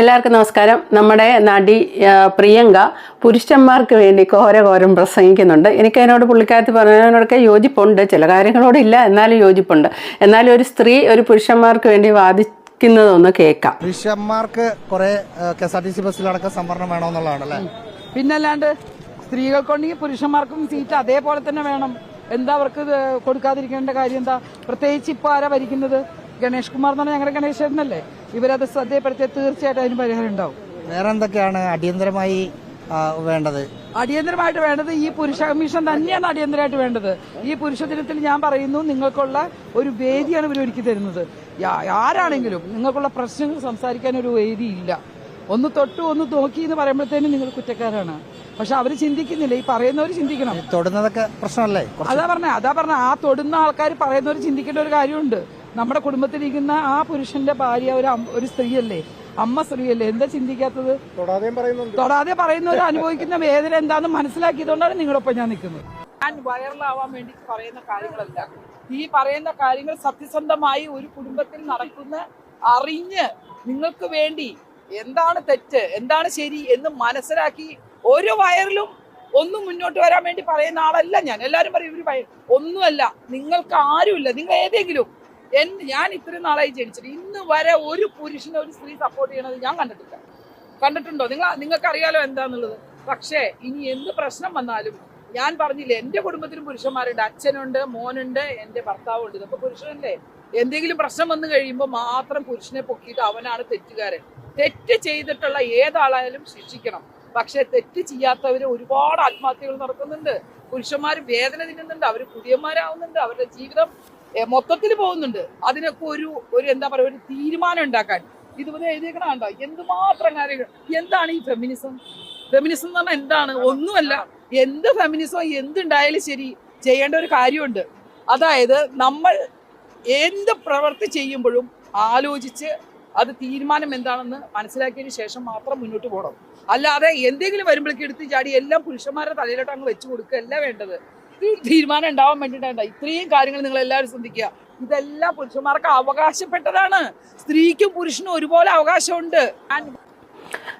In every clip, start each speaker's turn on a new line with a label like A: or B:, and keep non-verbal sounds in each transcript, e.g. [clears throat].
A: എല്ലാവർക്കും നമസ്കാരം. നമ്മുടെ നടി പ്രിയങ്ക പുരുഷന്മാർക്ക് വേണ്ടി ഘോരഘോരം പ്രസംഗിക്കുന്നുണ്ട്. എനിക്ക് അതിനോട് പുള്ളിക്കാരത്തി പറഞ്ഞതിനോടൊക്കെ യോജിപ്പുണ്ട്. ചില കാര്യങ്ങളോട് ഇല്ല എന്നാലും യോജിപ്പുണ്ട്. എന്നാലും ഒരു സ്ത്രീ ഒരു പുരുഷന്മാർക്ക് വേണ്ടി വാദിക്കുന്നതൊന്ന് കേൾക്കാം.
B: പുരുഷന്മാർക്ക് കുറെ K S R T C ബസ്സിലടക്കം സംവരണം വേണമെന്നുള്ളതാണ് അല്ലേ?
C: പിന്നല്ലാണ്ട് സ്ത്രീകൾക്കുണ്ടെങ്കിൽ പുരുഷന്മാർക്കും സീറ്റ് അതേപോലെ തന്നെ വേണം. എന്താ അവർക്ക് കൊടുക്കാതിരിക്കേണ്ട കാര്യം എന്താ? പ്രത്യേകിച്ച് ഇപ്പൊ ആരാ ഭരിക്കുന്നത്? ഗണേഷ് കുമാർ എന്ന് പറഞ്ഞാൽ ഞങ്ങളുടെ ഗണേശനല്ലേ ഇവരത് ശ്രദ്ധയപ്പെടുത്തിയാൽ തീർച്ചയായിട്ടും അതിന് പരിഹാരം ഉണ്ടാവും.
B: വേറെ എന്തൊക്കെയാണ് അടിയന്തരമായി വേണ്ടത്?
C: അടിയന്തരമായിട്ട് വേണ്ടത് ഈ പുരുഷ കമ്മീഷൻ തന്നെയാണ് അടിയന്തരമായിട്ട് വേണ്ടത്. ഈ പുരുഷ ദിനത്തിൽ ഞാൻ പറയുന്നു നിങ്ങൾക്കുള്ള ഒരു വേദിയാണ് ഇവർ ഒരുക്കി തരുന്നത്. ആരാണെങ്കിലും നിങ്ങൾക്കുള്ള പ്രശ്നങ്ങൾ സംസാരിക്കാൻ ഒരു വേദിയില്ല. ഒന്ന് തൊട്ടു ഒന്ന് നോക്കി എന്ന് പറയുമ്പോഴത്തേനും നിങ്ങൾ കുറ്റക്കാരാണ്. പക്ഷെ അവർ ചിന്തിക്കുന്നില്ല ഈ പറയുന്നവർ ചിന്തിക്കണം.
B: തൊടുന്നതൊക്കെ പ്രശ്നമല്ലേ?
C: അതാ പറഞ്ഞ അതാ പറഞ്ഞ ആ തൊടുന്ന ആൾക്കാർ പറയുന്നവർ ചിന്തിക്കേണ്ട ഒരു കാര്യമുണ്ട്. നമ്മുടെ കുടുംബത്തിലിരിക്കുന്ന ആ പുരുഷന്റെ ഭാര്യ ഒരു ഒരു സ്ത്രീയല്ലേ? അമ്മ സ്ത്രീയല്ലേ? എന്താ ചിന്തിക്കാത്തത്? തൊടാതെ പറയുന്നവർ അനുഭവിക്കുന്ന വേദന എന്താണെന്ന് മനസ്സിലാക്കിയതുകൊണ്ടാണ് നിങ്ങളൊപ്പം ഞാൻ നിൽക്കുന്നത്. ഞാൻ വൈറലാവാൻ വേണ്ടി പറയുന്ന കാര്യങ്ങളല്ല. ഈ പറയുന്ന കാര്യങ്ങൾ സത്യസന്ധമായി ഒരു കുടുംബത്തിൽ നടക്കുന്ന അറിഞ്ഞ് നിങ്ങൾക്ക് വേണ്ടി എന്താണ് തെറ്റ് എന്താണ് ശരി എന്ന് മനസ്സിലാക്കി ഒരു വയറിലും ഒന്നും മുന്നോട്ട് വരാൻ വേണ്ടി പറയുന്ന ആളല്ല ഞാൻ. എല്ലാവരും പറയും വയ- ഒന്നുമല്ല. നിങ്ങൾക്ക് ആരുമില്ല. നിങ്ങൾ ഏതെങ്കിലും ഞാൻ ഇത്രയും നാളായി ജനിച്ചിട്ട് ഇന്ന് വരെ ഒരു പുരുഷനെ ഒരു സ്ത്രീ സപ്പോർട്ട് ചെയ്യണത് ഞാൻ കണ്ടിട്ടില്ല. കണ്ടിട്ടുണ്ടോ? നിങ്ങൾ നിങ്ങൾക്ക് അറിയാലോ എന്താന്നുള്ളത്. പക്ഷേ ഇനി എന്ത് പ്രശ്നം വന്നാലും ഞാൻ പറഞ്ഞില്ലേ എന്റെ കുടുംബത്തിലും പുരുഷന്മാരുണ്ട്. അച്ഛനുണ്ട് മോനുണ്ട് എന്റെ ഭർത്താവുണ്ട്. ഇതൊക്കെ പുരുഷനല്ലേ? എന്തെങ്കിലും പ്രശ്നം വന്നു കഴിയുമ്പോൾ മാത്രം പുരുഷനെ പൊക്കിയിട്ട് അവനാണ് തെറ്റുകാരൻ. തെറ്റ് ചെയ്തിട്ടുള്ള ഏതാളായാലും ശിക്ഷിക്കണം. പക്ഷെ തെറ്റ് ചെയ്യാത്തവര് ഒരുപാട് ആത്മഹത്യകൾ നടക്കുന്നുണ്ട്. പുരുഷന്മാർ വേദന തിന്നുന്നുണ്ട്. അവർ പുതിയന്മാരാവുന്നുണ്ട്. അവരുടെ ജീവിതം മൊത്തത്തിൽ പോകുന്നുണ്ട്. അതിനൊക്കെ ഒരു ഒരു എന്താ പറയുക ഒരു തീരുമാനം ഉണ്ടാക്കാൻ. ഇതുപോലെ എഴുതിയേക്കണ കണ്ടോ? എന്തുമാത്രം കാര്യങ്ങൾ. എന്താണ് ഈ ഫെമിനിസം ഫെമിനിസം എന്ന് പറഞ്ഞാൽ എന്താണ്? ഒന്നുമല്ല. എന്ത് ഫെമിനിസം എന്തുണ്ടായാലും ശരി ചെയ്യേണ്ട ഒരു കാര്യമുണ്ട്. അതായത് നമ്മൾ എന്ത് പ്രവൃത്തി ചെയ്യുമ്പോഴും ആലോചിച്ച് അത് തീരുമാനം എന്താണെന്ന് മനസ്സിലാക്കിയതിന് ശേഷം മാത്രം മുന്നോട്ട് പോകണം. അല്ലാതെ എന്തെങ്കിലും വരുമ്പോഴേക്ക് എടുത്ത് ചാടി എല്ലാം പുരുഷന്മാരുടെ തലയിലോട്ട് അങ്ങ് വെച്ചു കൊടുക്കുക കൊടുക്കുകയല്ല വേണ്ടത്. തീരുമാനം ഉണ്ടാവാൻ വേണ്ടിയിട്ടാണ് ഇത്രയും കാര്യങ്ങൾ നിങ്ങൾ എല്ലാവരും ശ്രദ്ധിക്കുക ഇതെല്ലാം പുരുഷന്മാർക്ക് അവകാശപ്പെട്ടതാണ്. സ്ത്രീക്കും പുരുഷനും ഒരുപോലെ അവകാശമുണ്ട്. ഞാൻ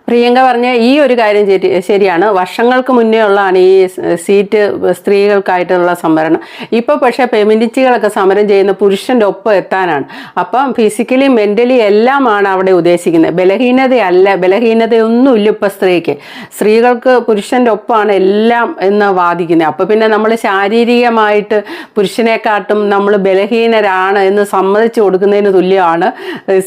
A: പ്രിയങ്ക പറഞ്ഞ ഈ ഒരു കാര്യം ശരിയാണ്. വർഷങ്ങൾക്ക് മുന്നേ ഉള്ളതാണ് ഈ സീറ്റ് സ്ത്രീകൾക്കായിട്ടുള്ള സംവരണം. ഇപ്പോൾ പക്ഷേ ഫെമിനിസ്റ്റുകളൊക്കെ സമരം ചെയ്യുന്ന പുരുഷന്റെ ഒപ്പം എത്താനാണ്. അപ്പം ഫിസിക്കലി മെന്റലി എല്ലാമാണ് അവിടെ ഉദ്ദേശിക്കുന്നത്. ബലഹീനതയല്ല ബലഹീനതയൊന്നുമില്ല ഇപ്പൊ സ്ത്രീക്ക്. സ്ത്രീകൾക്ക് പുരുഷന്റെ ഒപ്പമാണ് എല്ലാം എന്ന് വാദിക്കുന്നത്. അപ്പോൾ പിന്നെ നമ്മൾ ശാരീരികമായിട്ട് പുരുഷനെക്കാട്ടും നമ്മൾ ബലഹീനരാണ് എന്ന് സമ്മതിച്ചു കൊടുക്കുന്നതിന് തുല്യമാണ്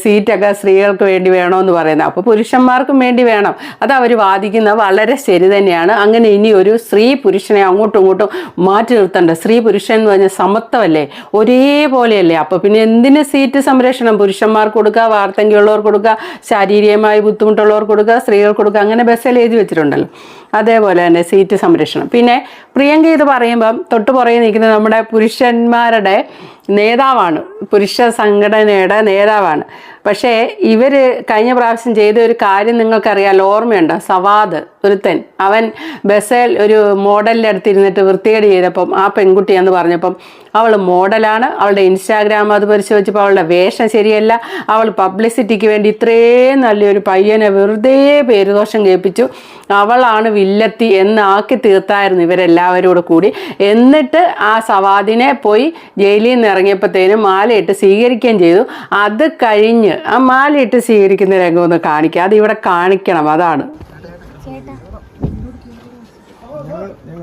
A: സീറ്റൊക്കെ സ്ത്രീകൾക്ക് വേണ്ടി വേണമെന്ന് പറയുന്നത്. അപ്പോൾ പുരുഷന്മാർക്കും വേണ്ടി വേണം. അത് അവർ വാദിക്കുന്നത് വളരെ ശരി തന്നെയാണ്. അങ്ങനെ ഇനി ഒരു സ്ത്രീ പുരുഷനെ അങ്ങോട്ടും ഇങ്ങോട്ടും മാറ്റി നിർത്തേണ്ട. സ്ത്രീ പുരുഷൻ എന്ന് പറഞ്ഞാൽ സമത്വമല്ലേ? ഒരേപോലെയല്ലേ? അപ്പോൾ പിന്നെ എന്തിന് സീറ്റ് സംരക്ഷണം? പുരുഷന്മാർക്ക് കൊടുക്കുക വാർത്തങ്കിയുള്ളവർക്ക് കൊടുക്കുക ശാരീരികമായി ബുദ്ധിമുട്ടുള്ളവർക്ക് കൊടുക്കുക സ്ത്രീകൾക്ക് കൊടുക്കുക അങ്ങനെ ബസ്സിൽ എഴുതി വെച്ചിട്ടുണ്ടല്ലോ. അതേപോലെ തന്നെ സീറ്റ് സംരക്ഷണം. പിന്നെ പ്രിയങ്ക ഇത് പറയുമ്പം തൊട്ട് പുറകെ നിൽക്കുന്ന നമ്മുടെ പുരുഷന്മാരുടെ നേതാവാണ്. പുരുഷ സംഘടനയുടെ നേതാവാണ്. പക്ഷേ ഇവർ കഴിഞ്ഞ പ്രാവശ്യം ചെയ്ത ഒരു കാര്യം നിങ്ങൾക്കറിയാലോ ഓർമ്മയുണ്ടോ? സവാദ്. ഒരുത്തൻ. അവൻ ബസ്സിൽ ഒരു മോഡലിന്റെ അടുത്തിരുന്നിട്ട് വൃത്തികേട് ചെയ്തപ്പം ആ പെൺകുട്ടി എന്ന് പറഞ്ഞപ്പം അവൾ മോഡലാണ് അവളുടെ ഇൻസ്റ്റാഗ്രാം അത് പരിശോധിച്ചപ്പോൾ അവളുടെ വേഷം ശരിയല്ല അവൾ പബ്ലിസിറ്റിക്ക് വേണ്ടി ഇത്രയും നല്ലൊരു പയ്യനെ വെറുതെ പേരുദോഷം കേൾപ്പിച്ചു. അവളാണ് വില്ലത്തി എന്നാക്കി തീർത്തായിരുന്നു ഇവരെല്ലാവരോട് കൂടി എന്നിട്ട് ആ സവാദിനെ പോയി ജയിലിൽ നിന്ന് ഇറങ്ങിയപ്പോഴത്തേനും മാലയിട്ട് സ്വീകരിക്കുകയും ചെയ്തു. അത് കഴിഞ്ഞ് ആ മാലയിട്ട് സ്വീകരിക്കുന്ന രംഗം ഒന്ന് കാണിക്കുക അത് ഇവിടെ കാണിക്കണം. അതാണ്.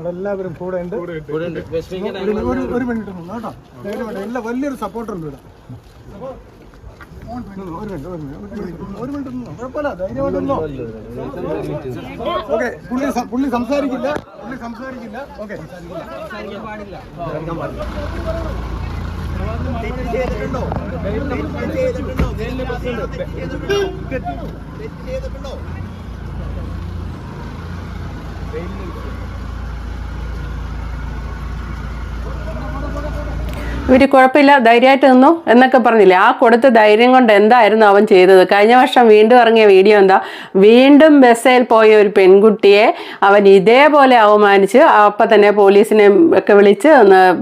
D: ഞങ്ങളെല്ലാവരും കൂടെ ഉണ്ട്. ഒരു മിനിറ്റ് കേട്ടോ. എല്ലാ വലിയൊരു സപ്പോർട്ടർ ഉണ്ട് ഇവിടെ. ഓക്കെ പുള്ളി ചെയ്തിട്ടുണ്ടോ പുള്ളി സംസാരിക്കില്ല. പുള്ളി സംസാരിക്കില്ല. ഓക്കെ.
A: ഇവർ കുഴപ്പമില്ല ധൈര്യമായിട്ട് നിന്നു എന്നൊക്കെ പറഞ്ഞില്ലേ? ആ കൊടുത്ത ധൈര്യം കൊണ്ട് എന്തായിരുന്നു അവൻ ചെയ്തത്? കഴിഞ്ഞ വർഷം വീണ്ടും ഇറങ്ങിയ വീഡിയോ എന്താ? വീണ്ടും ബസ്സേൽ പോയ ഒരു പെൺകുട്ടിയെ അവൻ ഇതേപോലെ അവമാനിച്ച് അപ്പം തന്നെ പോലീസിനെ ഒക്കെ വിളിച്ച്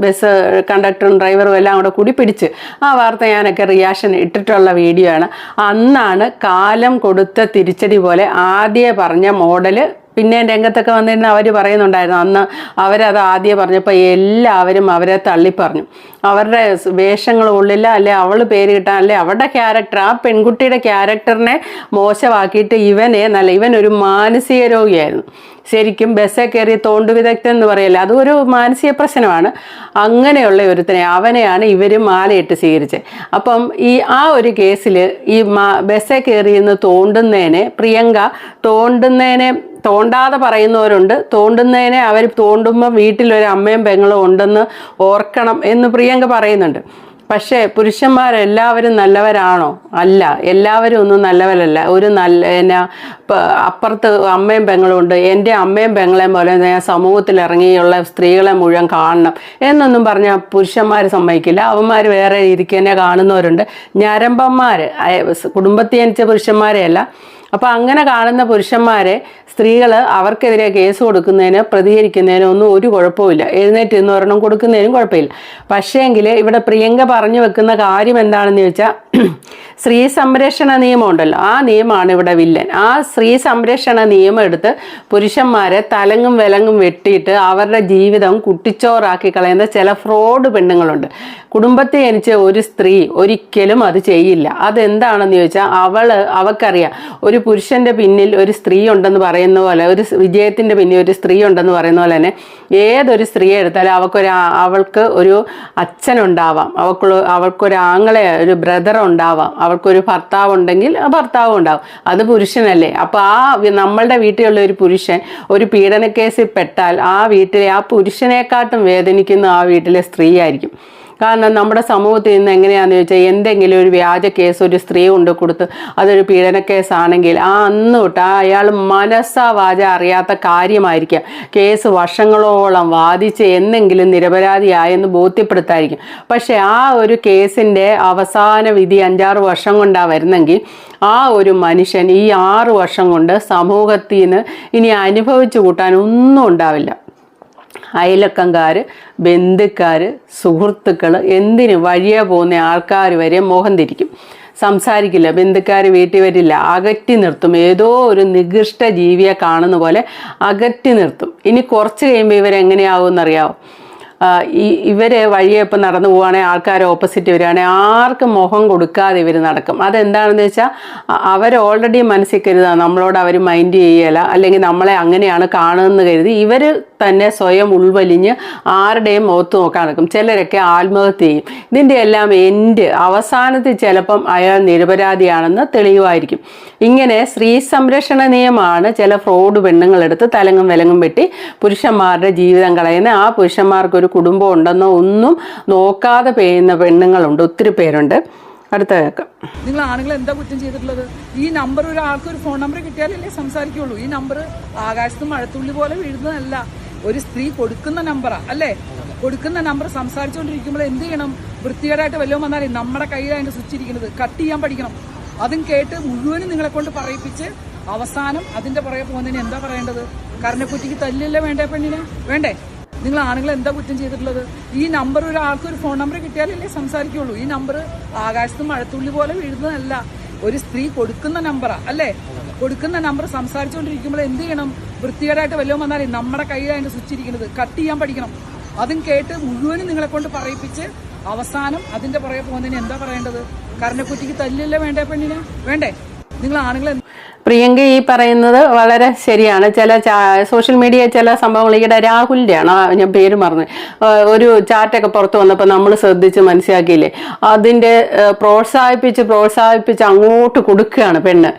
A: ബസ് കണ്ടക്ടറും ഡ്രൈവറും എല്ലാം കൂടെ കൂടി പിടിച്ച് ആ വാർത്ത ഞാനൊക്കെ റിയാക്ഷൻ ഇട്ടിട്ടുള്ള വീഡിയോ ആണ്. അന്നാണ് കാലം കൊടുത്ത തിരിച്ചടി പോലെ ആദ്യ പറഞ്ഞ മോഡൽ പിന്നെ രംഗത്തൊക്കെ വന്നിരുന്ന അവർ പറയുന്നുണ്ടായിരുന്നു. അന്ന് അവരത് ആദ്യം പറഞ്ഞപ്പോൾ എല്ലാവരും അവരെ തള്ളിപ്പറഞ്ഞു. അവരുടെ വേഷങ്ങൾ ഉള്ളില്ല അല്ലെ അവൾ പേര് കിട്ടാൻ അല്ലെ അവരുടെ ക്യാരക്ടർ ആ പെൺകുട്ടിയുടെ ക്യാരക്ടറിനെ മോശമാക്കിയിട്ട് ഇവനെ നല്ല ഇവൻ ഒരു മാനസിക രോഗിയായിരുന്നു. ശരിക്കും ബസ്സേ കയറി തോണ്ടു വിദഗ്ധൻ എന്ന് പറയല്ലേ ഒരു മാനസിക പ്രശ്നമാണ്. അങ്ങനെയുള്ള ഒരുത്തനെ അവനെയാണ് ഇവർ മാലയിട്ട് സ്വീകരിച്ചത് അപ്പം ഈ ആ ഒരു കേസിൽ ഈ മാ ബസ്സെ കയറി തോണ്ടുന്നതിനെ പ്രിയങ്ക തോണ്ടുന്നതിനെ തോണ്ടാതെ പറയുന്നവരുണ്ട്. തോണ്ടുന്നതിനെ അവർ തോണ്ടുമ്പോൾ വീട്ടിലൊരു അമ്മയും പെങ്ങളും ഉണ്ടെന്ന് ഓർക്കണം എന്ന് പ്രിയങ്ക പറയുന്നുണ്ട്. പക്ഷേ പുരുഷന്മാരെല്ലാവരും നല്ലവരാണോ? അല്ല. എല്ലാവരും ഒന്നും നല്ലവരല്ല. ഒരു നല്ല എന്നാ അപ്പുറത്ത് അമ്മയും പെങ്ങളും ഉണ്ട്. എന്റെ അമ്മയും പെങ്ങളെയും പോലെ ഞാൻ സമൂഹത്തിൽ ഇറങ്ങിയുള്ള സ്ത്രീകളെ മുഴുവൻ കാണണം എന്നൊന്നും പറഞ്ഞാൽ പുരുഷന്മാർ സമ്മതിക്കില്ല. അവന്മാർ വേറെ തന്നെ കാണുന്നവരുണ്ട്. ഞരമ്പന്മാർ കുടുംബത്തിൽ ജനിച്ച പുരുഷന്മാരെയല്ല. അപ്പോൾ അങ്ങനെ കാണുന്ന പുരുഷന്മാരെ സ്ത്രീകൾ അവർക്കെതിരെ കേസ് കൊടുക്കുന്നതിന് പ്രതികരിക്കുന്നതിന് ഒന്നും ഒരു കുഴപ്പമില്ല എഴുന്നേറ്റ് നിന്ന് ഒരെണ്ണം കൊടുക്കുന്നതിനും കുഴപ്പമില്ല. പക്ഷേങ്കിൽ ഇവിടെ പ്രിയങ്ക പറഞ്ഞു വെക്കുന്ന കാര്യം എന്താണെന്ന് ചോദിച്ചാൽ [clears throat] സ്ത്രീ സംരക്ഷണ നിയമം ഉണ്ടല്ലോ. ആ നിയമമാണ് ഇവിടെ വില്ലൻ. ആ സ്ത്രീ സംരക്ഷണ നിയമം എടുത്ത് പുരുഷന്മാരെ തലങ്ങും വിലങ്ങും വെട്ടിയിട്ട് അവരുടെ ജീവിതം കുട്ടിച്ചോറാക്കി കളയുന്ന ചില ഫ്രോഡ് പെണ്ണുങ്ങളുണ്ട്. കുടുംബത്തെ ജനിച്ച ഒരു സ്ത്രീ ഒരിക്കലും അത് ചെയ്യില്ല. അതെന്താണെന്ന് ചോദിച്ചാൽ അവൾ അവക്കറിയാം ഒരു പുരുഷന്റെ പിന്നിൽ ഒരു സ്ത്രീ ഉണ്ടെന്ന് പറയുന്ന പോലെ ഒരു വിജയത്തിന്റെ പിന്നിൽ ഒരു സ്ത്രീ ഉണ്ടെന്ന് പറയുന്ന പോലെ തന്നെ ഏതൊരു സ്ത്രീയെ എടുത്താലും അവൾക്കൊരു അവൾക്ക് ഒരു അച്ഛനുണ്ടാവാം അവൾക്ക് അവൾക്കൊരു ആങ്ങളെ ഒരു ബ്രദർ ഉണ്ടാവാം. അവൾക്കൊരു ഭർത്താവ് ഉണ്ടെങ്കിൽ ഭർത്താവും ഉണ്ടാവും. അത് പുരുഷനല്ലേ. അപ്പോൾ ആ നമ്മളുടെ വീട്ടിലുള്ള ഒരു പുരുഷൻ ഒരു പീഡനക്കേസിൽ പെട്ടാൽ ആ വീട്ടിലെ ആ പുരുഷനെക്കാട്ടും വേദനിക്കുന്ന ആ വീട്ടിലെ സ്ത്രീ ആയിരിക്കും. കാരണം നമ്മുടെ സമൂഹത്തിൽ നിന്ന് എങ്ങനെയാണെന്ന് ചോദിച്ചാൽ എന്തെങ്കിലും ഒരു വ്യാജ കേസ് ഒരു സ്ത്രീ കൊണ്ട് കൊടുത്ത് അതൊരു പീഡന കേസാണെങ്കിൽ ആ അന്ന് തൊട്ട് ആ അയാൾ മനസ്സാ വാച അറിയാത്ത കാര്യമായിരിക്കാം. കേസ് വർഷങ്ങളോളം വാദിച്ച് എന്നെങ്കിലും നിരപരാധിയായെന്ന് ബോധ്യപ്പെടുത്തായിരിക്കും. പക്ഷേ ആ ഒരു കേസിന്റെ അവസാന വിധി അഞ്ചാറ് വർഷം കൊണ്ടാണ് വരുന്നെങ്കിൽ ആ ഒരു മനുഷ്യൻ ഈ ആറ് വർഷം കൊണ്ട് സമൂഹത്തിൽ നിന്ന് ഇനി അനുഭവിച്ചു കൂട്ടാൻ ഒന്നും ഉണ്ടാവില്ല. അയലക്കംകാർ ബന്ധുക്കാർ സുഹൃത്തുക്കൾ എന്തിന് വഴിയെ പോകുന്ന ആൾക്കാർ വരെ മോഹം തിരിക്കും സംസാരിക്കില്ല ബന്ധുക്കാർ വീട്ടിൽ വരില്ല അകറ്റി നിർത്തും. ഏതോ ഒരു നികൃഷ്ട ജീവിയെ കാണുന്ന പോലെ അകറ്റി നിർത്തും. ഇനി കുറച്ച് കഴിയുമ്പോൾ ഇവരെങ്ങനെയാവും എന്നറിയാവും ഈ ഇവർ വഴിയെ ഇപ്പം നടന്നു പോവുകയാണെങ്കിൽ ആൾക്കാർ ഓപ്പോസിറ്റ് വരികയാണെങ്കിൽ ആർക്കും മുഖം കൊടുക്കാതെ ഇവർ നടക്കും. അതെന്താണെന്ന് വെച്ചാൽ അവർ ഓൾറെഡി മനസ്സിൽ കരുതാണ് നമ്മളോട് അവർ മൈൻഡ് ചെയ്യല അല്ലെങ്കിൽ നമ്മളെ അങ്ങനെയാണ് കാണുമെന്ന് കരുതി ഇവർ തന്നെ സ്വയം ഉൾവലിഞ്ഞ് ആരുടെയും മുഖത്ത് നോക്കാൻ നടക്കും ചിലരൊക്കെ ആത്മഹത്യ ചെയ്യും. ഇതിന്റെ എല്ലാം എൻഡ് അവസാനത്തിൽ ചിലപ്പം അയാൾ നിരപരാധിയാണെന്ന് തെളിയുമായിരിക്കും. ഇങ്ങനെ സ്ത്രീ സംരക്ഷണ നിയമമാണ് ചില ഫ്രോഡ് പെണ്ണുങ്ങളെടുത്ത് തലങ്ങും വിലങ്ങും വെട്ടി പുരുഷന്മാരുടെ ജീവിതം കളയുന്ന ആ പുരുഷന്മാർക്ക് ഒരു കുടുംബം ഉണ്ടെന്നോ ഒന്നും നോക്കാതെ പെയ്യുന്ന പെണ്ണുങ്ങളുണ്ട് ഒത്തിരി പേരുണ്ട്. അടുത്ത
C: നിങ്ങൾ ആണുങ്ങൾ എന്താ കുറ്റം ചെയ്തിട്ടുള്ളത്? ഈ നമ്പർ ഒരാൾക്ക് ഒരു ഫോൺ നമ്പർ കിട്ടിയാലല്ലേ സംസാരിക്കുള്ളൂ. ഈ നമ്പർ ആകാശത്ത് മഴത്തുള്ളി പോലെ വീഴുന്നതല്ല. ഒരു സ്ത്രീ കൊടുക്കുന്ന നമ്പറാ അല്ലേ? കൊടുക്കുന്ന നമ്പർ സംസാരിച്ചുകൊണ്ടിരിക്കുമ്പോൾ എന്ത് ചെയ്യണം? വൃത്തികേടായിട്ട് വല്ലതും വന്നാലേ നമ്മുടെ കയ്യിലാണ് അതിന്റെ സ്വിച്ച് ഇരിക്കുന്നത് കട്ട് ചെയ്യാൻ പഠിക്കണം. അതും കേട്ട് മുഴുവനും നിങ്ങളെ കൊണ്ട് പറയിപ്പിച്ച് അവസാനം അതിന്റെ പുറകെ പോകുന്നതിന് എന്താ പറയേണ്ടത്? കരണക്കുറ്റിക്ക് തല്ലില്ല വേണ്ടേ പെണ്ണിനെ? വേണ്ടേ? നിങ്ങൾ ആണുങ്ങൾ എന്താ കുറ്റം ചെയ്തിട്ടുള്ളത്? ഈ നമ്പർ ഒരാൾക്ക് ഒരു ഫോൺ നമ്പർ കിട്ടിയാലല്ലേ സംസാരിക്കുള്ളൂ. ഈ നമ്പർ ആകാശത്ത് മഴത്തുള്ളി പോലെ വീഴുന്നതല്ല. ഒരു സ്ത്രീ കൊടുക്കുന്ന നമ്പറാ അല്ലേ? കൊടുക്കുന്ന നമ്പർ സംസാരിച്ചുകൊണ്ടിരിക്കുമ്പോൾ എന്ത് ചെയ്യണം? വൃത്തികേടായിട്ട് വല്ലതും വന്നാലേ നമ്മുടെ കയ്യിലാണ് അതിന്റെ സ്വിച്ച് ഇരിക്കുന്നത് കട്ട് ചെയ്യാൻ പഠിക്കണം. അതും കേട്ട് മുഴുവനും നിങ്ങളെ കൊണ്ട് പറയിപ്പിച്ച് അവസാനം അതിന്റെ പുറകെ പോകുന്നതിന് എന്താ പറയേണ്ടത്? കരണക്കുറ്റിക്ക് തല്ലില്ല വേണ്ടേ പെണ്ണിനെ? വേണ്ടേ? നിങ്ങൾ ആണുങ്ങൾ
A: പ്രിയങ്ക ഈ പറയുന്നത് വളരെ ശരിയാണ്. ചില സോഷ്യൽ മീഡിയ ചില സംഭവങ്ങൾ ഈയിടെ രാഹുലിന്റെ ആണ് ഞാൻ പേര് മറന്നു ഒരു ചാറ്റൊക്കെ പുറത്ത് വന്നപ്പോൾ നമ്മൾ ശ്രദ്ധിച്ച് മനസ്സിലാക്കിയില്ലേ? അതിന്റെ പ്രോത്സാഹിപ്പിച്ച് പ്രോത്സാഹിപ്പിച്ച് അങ്ങോട്ട് കൊടുക്കുകയാണ് പെണ്ണ്.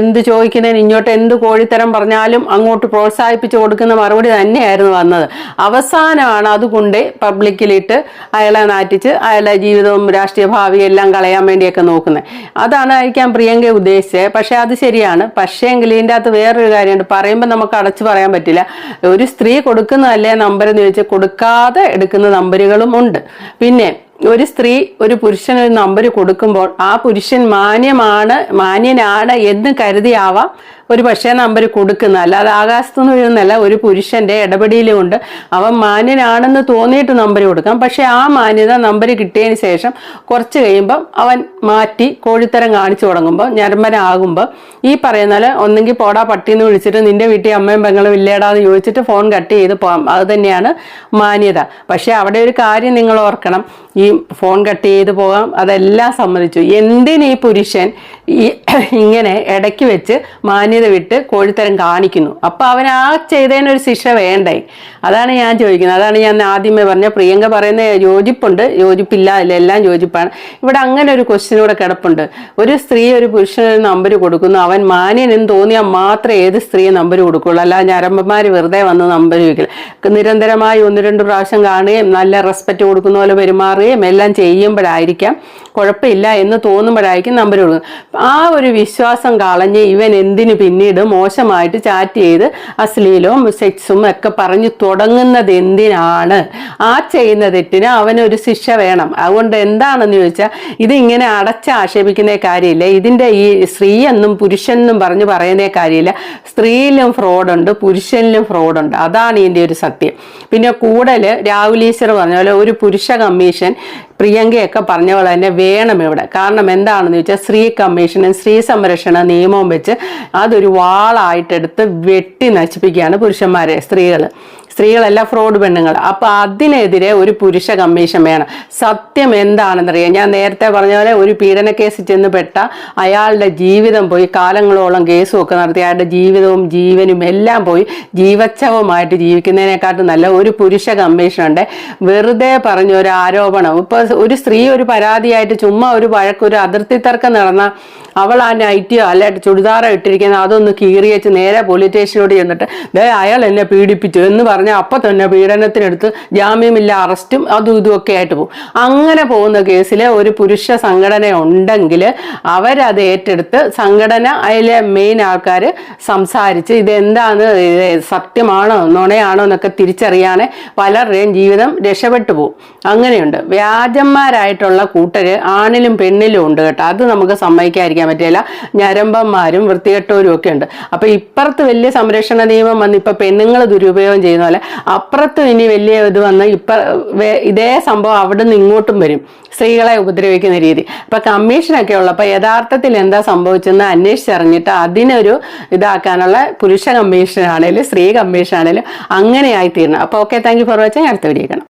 A: എന്ത് ചോദിക്കുന്നതിന് ഇങ്ങോട്ട് എന്ത് കോഴിത്തരം പറഞ്ഞാലും അങ്ങോട്ട് പ്രോത്സാഹിപ്പിച്ച് കൊടുക്കുന്ന മറുപടി തന്നെയായിരുന്നു വന്നത്. അവസാനമാണ് അതുകൊണ്ട് പബ്ലിക്കിലിട്ട് അയാളെ നാറ്റിച്ച് അയാളുടെ ജീവിതവും രാഷ്ട്രീയ ഭാവിയും എല്ലാം കളയാൻ വേണ്ടിയൊക്കെ നോക്കുന്നത്. അതാണ് ആയിരിക്കാം പ്രിയങ്ക ഉദ്ദേശിച്ചത്. പക്ഷേ അത് ശരിയാണ്. പക്ഷേങ്കിൽ ഇതിന്റെ അകത്ത് വേറൊരു കാര്യമുണ്ട്. പറയുമ്പോൾ നമുക്ക് അടച്ചു പറയാൻ പറ്റില്ല. ഒരു സ്ത്രീ കൊടുക്കുന്നതല്ലേ നമ്പർ എന്ന് ചോദിച്ചാൽ കൊടുക്കാതെ എടുക്കുന്ന നമ്പറുകളും ഉണ്ട്. പിന്നെ ഒരു സ്ത്രീ ഒരു പുരുഷന് ഒരു നമ്പർ കൊടുക്കുമ്പോൾ ആ പുരുഷൻ മാന്യമാണ് മാന്യനാണ് എന്ന് കരുതിയാവാം. ഒരു പക്ഷേ നമ്പർ കൊടുക്കുന്ന അല്ലാതെ ആകാശത്തുനിന്ന് വീഴുന്നല്ല ഒരു പുരുഷന്റെ ഇടപെടലും അവൻ മാന്യനാണെന്ന് തോന്നിയിട്ട് നമ്പർ കൊടുക്കാം. പക്ഷേ ആ മാന്യത നമ്പർ കിട്ടിയതിന് ശേഷം കുറച്ച് കഴിയുമ്പം അവൻ മാറ്റി കോഴിത്തരം കാണിച്ചു തുടങ്ങുമ്പോൾ ഞരമ്പനാകുമ്പോൾ ഈ പറയുന്ന ഒന്നെങ്കിൽ പോടാ പട്ടിന്ന് വിളിച്ചിട്ട് നിന്റെ വീട്ടിൽ അമ്മയും പെങ്ങളും ഇല്ലേടാന്ന് ചോദിച്ചിട്ട് ഫോൺ കട്ട് ചെയ്ത് പോകാം അത് തന്നെയാണ് മാന്യത. പക്ഷേ അവിടെ ഒരു കാര്യം നിങ്ങൾ ഓർക്കണം. ഈ ഫോൺ കട്ട് ചെയ്ത് പോകാം അതെല്ലാം സമ്മതിച്ചു. എന്തിന് ഈ പുരുഷൻ ഈ ഇങ്ങനെ ഇടയ്ക്ക് വെച്ച് മാന്യത വിട്ട് കോഴിത്തരം കാണിക്കുന്നു. അപ്പൊ അവൻ ആ ചെയ്തതിനൊരു ശിക്ഷ വേണ്ടേ? അതാണ് ഞാൻ ചോദിക്കുന്നത്. അതാണ് ഞാൻ ആദ്യമേ പറഞ്ഞ പ്രിയങ്ക പറയുന്ന യോജിപ്പുണ്ട്. യോജിപ്പില്ല. അല്ല എല്ലാം യോജിപ്പാണ്. ഇവിടെ അങ്ങനെ ഒരു ക്വസ്റ്റ്യൻ കൂടെ കിടപ്പുണ്ട്. ഒരു സ്ത്രീ ഒരു പുരുഷന് നമ്പർ കൊടുക്കുന്നു. അവൻ മാന്യനെന്ന് തോന്നിയാൽ മാത്രമേ ഏത് സ്ത്രീ നമ്പർ കൊടുക്കുള്ളൂ. അല്ലാതെ ഞരമ്പന്മാർ വെറുതെ വന്ന് നമ്പർ ചോദിക്കില്ല. നിരന്തരമായി ഒന്ന് രണ്ട് പ്രാവശ്യം കാണുകയും നല്ല റെസ്പെക്റ്റ് കൊടുക്കുന്ന പോലെ പെരുമാറുകയും എല്ലാം ചെയ്യുമ്പോഴായിരിക്കാം കുഴപ്പമില്ല എന്ന് തോന്നുമ്പോഴായിരിക്കും നമ്പർ കൊടുക്കുന്നത്. ആ ഒരു വിശ്വാസം കളഞ്ഞ് ഇവൻ എന്തിന് പിന്നീട് മോശമായിട്ട് ചാറ്റ് ചെയ്ത് അശ്ലീലവും സെക്സും ഒക്കെ പറഞ്ഞു തുടങ്ങുന്നത് എന്തിനാണ്? ആ ചെയ്യുന്ന തെറ്റിന് അവനൊരു ശിക്ഷ വേണം. അതുകൊണ്ട് എന്താണെന്ന് ചോദിച്ചാൽ ഇതിങ്ങനെ അടച്ച് ആക്ഷേപിക്കുന്ന കാര്യമില്ല. ഇതിന്റെ ഈ സ്ത്രീ എന്നും പുരുഷനെന്നും പറഞ്ഞ് പറയുന്ന കാര്യമില്ല. സ്ത്രീയിലും ഫ്രോഡുണ്ട് പുരുഷനിലും ഫ്രോഡുണ്ട്. അതാണ് ഇതിന്റെ ഒരു സത്യം. പിന്നെ കൂടുതൽ രാഹുൽ ഈശ്വർ പറഞ്ഞ പോലെ ഒരു പുരുഷ കമ്മീഷൻ പ്രിയങ്കയൊക്കെ പറഞ്ഞ പോലെ തന്നെ വേണം ഇവിടെ. കാരണം എന്താണെന്ന് വെച്ചാൽ സ്ത്രീ കമ്മീഷനും സ്ത്രീ സംരക്ഷണ നിയമവും വെച്ച് അതൊരു വാളായിട്ടെടുത്ത് വെട്ടി നശിപ്പിക്കുകയാണ് പുരുഷന്മാരെ സ്ത്രീകൾ സ്ത്രീകളല്ല ഫ്രോഡ് പെണ്ണുങ്ങൾ. അപ്പൊ അതിനെതിരെ ഒരു പുരുഷ കമ്മീഷൻ വേണം. സത്യം എന്താണെന്നറിയാം. ഞാൻ നേരത്തെ പറഞ്ഞ പോലെ ഒരു പീഡന കേസ് ചെന്ന് പെട്ട അയാളുടെ ജീവിതം പോയി കാലങ്ങളോളം കേസും ഒക്കെ നടത്തി അയാളുടെ ജീവിതവും ജീവനും എല്ലാം പോയി ജീവച്ഛവമായിട്ട് ജീവിക്കുന്നതിനെക്കാട്ടും നല്ല ഒരു പുരുഷ കമ്മീഷൻ ഉണ്ട് വെറുതെ പറഞ്ഞ ഒരു ആരോപണം. ഇപ്പൊ ഒരു സ്ത്രീ ഒരു പരാതിയായിട്ട് ചുമ്മാ ഒരു വഴക്ക് ഒരു അതിർത്തി തർക്കം നടന്ന അവൾ ആ നൈറ്റിയോ അല്ല ചുടിദാറോ ഇട്ടിരിക്കുന്ന അതൊന്ന് കീറിയച്ച് നേരെ പോലീസ് സ്റ്റേഷനോട് ചെന്നിട്ട് അയാൾ എന്നെ പീഡിപ്പിച്ചു എന്ന് പറഞ്ഞാൽ അപ്പം തന്നെ പീഡനത്തിനെടുത്ത് ജാമ്യമില്ല അറസ്റ്റും അതും ഇതുമൊക്കെ ആയിട്ട് പോകും. അങ്ങനെ പോകുന്ന കേസിൽ ഒരു പുരുഷ സംഘടന ഉണ്ടെങ്കിൽ അവരത് ഏറ്റെടുത്ത് സംഘടന അതിലെ മെയിൻ ആൾക്കാർ സംസാരിച്ച് ഇതെന്താണ് ഇത് സത്യമാണോ നുണയാണോ എന്നൊക്കെ തിരിച്ചറിയാനേ പലരുടെയും ജീവിതം രക്ഷപ്പെട്ടു പോകും. അങ്ങനെയുണ്ട്. വ്യാജന്മാരായിട്ടുള്ള കൂട്ടർ ആണിലും പെണ്ണിലും ഉണ്ട് കേട്ടോ. അത് നമുക്ക് സമ്മതിക്കാതിരിക്കാൻ പറ്റില്ല. ഞരമ്പന്മാരും വൃത്തികെട്ടവരും ഒക്കെ ഉണ്ട്. അപ്പോൾ ഇപ്പുറത്ത് വലിയ സംരക്ഷണ നിയമം വന്ന് ഇപ്പം പെണ്ണുങ്ങൾ ദുരുപയോഗം ചെയ്യുന്ന പോലെ അപ്പുറത്തും ഇനി വലിയ ഇത് വന്ന് ഇപ്പ ഇതേ സംഭവം അവിടെ നിന്ന് ഇങ്ങോട്ടും വരും. സ്ത്രീകളെ ഉപദ്രവിക്കുന്ന രീതി. അപ്പൊ കമ്മീഷനൊക്കെ ഉള്ളപ്പോൾ യഥാർത്ഥത്തിൽ എന്താ സംഭവിച്ചെന്ന് അന്വേഷിച്ചറിഞ്ഞിട്ട് അതിനൊരു ഇതാക്കാനുള്ള പുരുഷ കമ്മീഷനാണേലും സ്ത്രീ കമ്മീഷനാണേലും അങ്ങനെയായി തീരണം അപ്പോൾ okay thank you for watching അടുത്ത വീഡിയോ